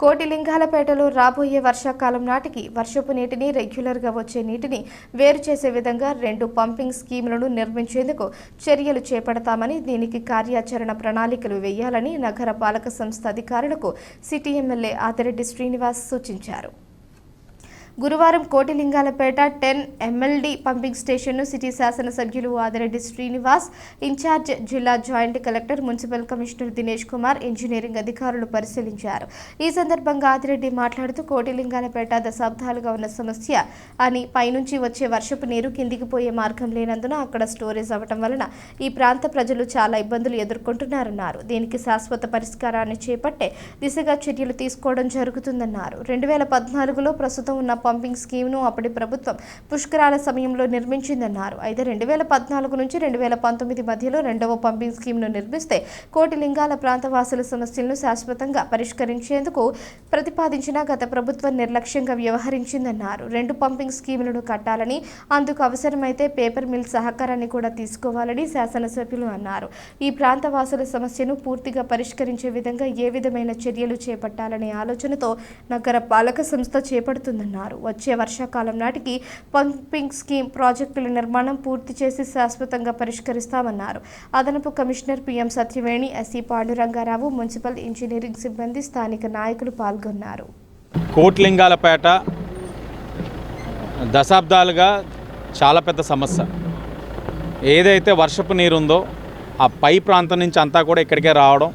కోటిలింగాలపేటలో రాబోయే వర్షాకాలం నాటికి వర్షపు నీటిని రెగ్యులర్గా వచ్చే నీటిని వేరు చేసే విధంగా రెండు పంపింగ్ స్కీములను నిర్మించేందుకు చర్యలు చేపడతామని దీనికి కార్యాచరణ ప్రణాళికలు వేయాలని నగర పాలక సంస్థ అధికారులకు సిటీ ఎమ్మెల్యే ఆదిరెడ్డి శ్రీనివాస్ సూచించారు. గురువారం కోటిలింగాలపేట టెన్ ఎమ్మెల్డీ పంపింగ్ స్టేషన్ను సిటీ శాసనసభ్యులు ఆదిరెడ్డి శ్రీనివాస్ ఇన్ఛార్జ్ జిల్లా joint collector municipal commissioner Dinesh Kumar engineering అధికారులు పరిశీలించారు. ఈ సందర్భంగా ఆదిరెడ్డి మాట్లాడుతూ కోటిలింగాలపేట దశాబ్దాలుగా ఉన్న సమస్య అని పైనుంచి వచ్చే వర్షపు నీరు కిందికి పోయే మార్గం లేనందున అక్కడ స్టోరేజ్ అవ్వటం వలన ఈ ప్రాంత ప్రజలు చాలా ఇబ్బందులు ఎదుర్కొంటున్నారన్నారు. దీనికి శాశ్వత పరిష్కారాన్ని చేపట్టే దిశగా చర్యలు తీసుకోవడం జరుగుతుందన్నారు. రెండు వేల పద్నాలుగులో ప్రస్తుతం ఉన్న పంపింగ్ స్కీమ్ను అప్పటి ప్రభుత్వం పుష్కరాల సమయంలో నిర్మించిందన్నారు. అయితే రెండు వేల పద్నాలుగు నుంచి రెండు వేల పంతొమ్మిది మధ్యలో రెండవ పంపింగ్ స్కీమ్ను నిర్మిస్తే కోటి లింగాల ప్రాంతవాసుల సమస్యలను శాశ్వతంగా పరిష్కరించేందుకు ప్రతిపాదించిన గత ప్రభుత్వం నిర్లక్ష్యంగా వ్యవహరించిందన్నారు. రెండు పంపింగ్ స్కీములను కట్టాలని అందుకు అవసరమైతే పేపర్ మిల్ సహకారాన్ని కూడా తీసుకోవాలని శాసనసభ్యులు అన్నారు. ఈ ప్రాంత వాసుల సమస్యను పూర్తిగా పరిష్కరించే విధంగా ఏ విధమైన చర్యలు చేపట్టాలనే ఆలోచనతో నగర పాలక సంస్థ చేపడుతుందన్నారు. వచ్చే వర్షాకాలం నాటికి పంపింగ్ స్కీమ్ ప్రాజెక్టుల నిర్మాణం పూర్తి చేసి శాశ్వతంగా పరిష్కరిస్తామన్నారు. అదనపు commissioner PM Satyaveni SE Pandurangarao municipal engineering సిబ్బంది స్థానిక నాయకులు పాల్గొన్నారు. కోట్లింగాలపేట దశాబ్దాలుగా చాలా పెద్ద సమస్య. ఏదైతే వర్షపు నీరు ఉందో ఆ పై ప్రాంతం నుంచి అంతా కూడా ఇక్కడికే రావడం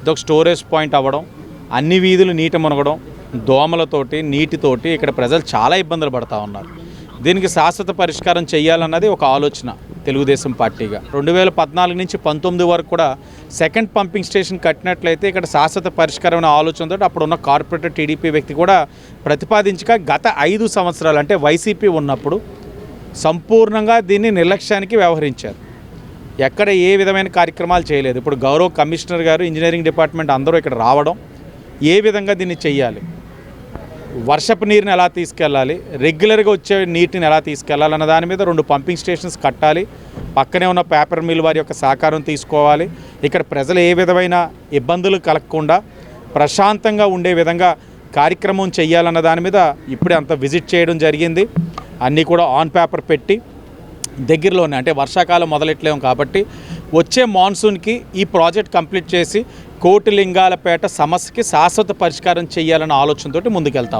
ఇదొక స్టోరేజ్ పాయింట్ అవ్వడం అన్ని వీధులు నీట మునగడం దోమలతోటి నీటితోటి ఇక్కడ ప్రజలు చాలా ఇబ్బందులు పడతా ఉన్నారు. దీనికి శాశ్వత పరిష్కారం చేయాలన్నది ఒక ఆలోచన తెలుగుదేశం పార్టీగా. రెండు వేల పద్నాలుగు నుంచి పంతొమ్మిది వరకు కూడా సెకండ్ పంపింగ్ స్టేషన్ కట్టినట్లయితే ఇక్కడ శాశ్వత పరిష్కారం అనే ఆలోచనతో అప్పుడున్న కార్పొరేటర్ టీడీపీ వ్యక్తి కూడా ప్రతిపాదించగా గత ఐదు సంవత్సరాలు అంటే వైసీపీ ఉన్నప్పుడు సంపూర్ణంగా దీన్ని నిర్లక్ష్యానికి వ్యవహరించారు. ఎక్కడ ఏ విధమైన కార్యక్రమాలు చేయలేదు. ఇప్పుడు గౌరవ కమిషనర్ గారు ఇంజనీరింగ్ డిపార్ట్మెంట్ అందరూ ఇక్కడ రావడం ఏ విధంగా దీన్ని చేయాలి వర్షపు నీరుని ఎలా తీసుకెళ్ళాలి? రెగ్యులర్గా వచ్చే నీటిని ఎలా తీసుకెళ్ళాలి అన్న దాని మీద రెండు పంపింగ్ స్టేషన్స్ కట్టాలి. పక్కనే ఉన్న పేపర్ మిల్ వారి యొక్క సహకారం తీసుకోవాలి. ఇక్కడ ప్రజలు ఏ విధమైన ఇబ్బందులు కలగకుండా ప్రశాంతంగా ఉండే విధంగా కార్యక్రమం చేయాలన్న దాని మీద ఇప్పుడే అంత విజిట్ చేయడం జరిగింది. అన్నీ కూడా ఆన్ పేపర్ పెట్టి దగ్గరలోనే అంటే వర్షాకాలం మొదలెట్లేము కాబట్టి వచ్చే మాన్సూన్కి ఈ ప్రాజెక్ట్ కంప్లీట్ చేసి కోటిలింగాలపేట సమస్యకి శాశ్వత పరిష్కారం చేయాలన్న ఆలోచనతోటి ముందుకెళ్తాం.